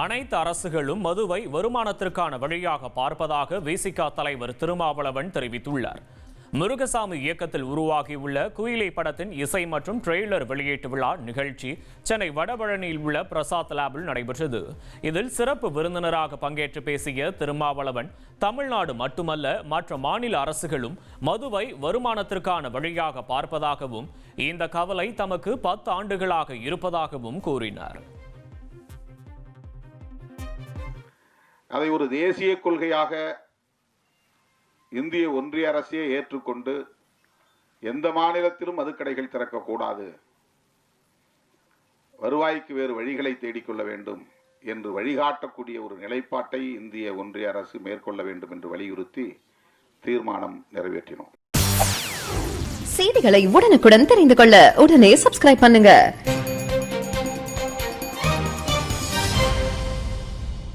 அனைத்து அரசுகளும் மதுவை வருமானத்திற்கான வழியாக பார்ப்பதாக விசிகா தலைவர் திருமாவளவன் தெரிவித்துள்ளார். முருகசாமி இயக்கத்தில் உருவாகியுள்ள குயிலை படத்தின் இசை மற்றும் ட்ரெய்லர் வெளியீட்டு விழா நிகழ்ச்சி சென்னை வடபழனியில் உள்ள பிரசாத் லேபில் நடைபெற்றது. இதில் சிறப்பு விருந்தினராக பங்கேற்று பேசிய திருமாவளவன் தமிழ்நாடு மட்டுமல்ல மற்ற மாநில அரசுகளும் மதுவை வருமானத்திற்கான வழியாக பார்ப்பதாகவும் இந்த கவலை தமக்கு பத்து ஆண்டுகளாக இருப்பதாகவும் கூறினார். அதை ஒரு தேசிய கொள்கையாக இந்திய ஒன்றிய அரசே ஏற்றுக்கொண்டு எந்த மாநிலத்திலும் மதுக்கடைகள் திறக்கக்கூடாது. வருவாய்க்கு வேறு வழிகளை தேடிக்கொள்ள வேண்டும் என்று வழிகாட்டக்கூடிய ஒரு நிலைப்பாட்டை இந்திய ஒன்றிய அரசு மேற்கொள்ள வேண்டும் என்று வலியுறுத்தி தீர்மானம் நிறைவேற்றினோம். செய்திகளை உடனுக்குடன் தெரிந்து கொள்ள உடனே சப்ஸ்கிரைப் பண்ணுங்க.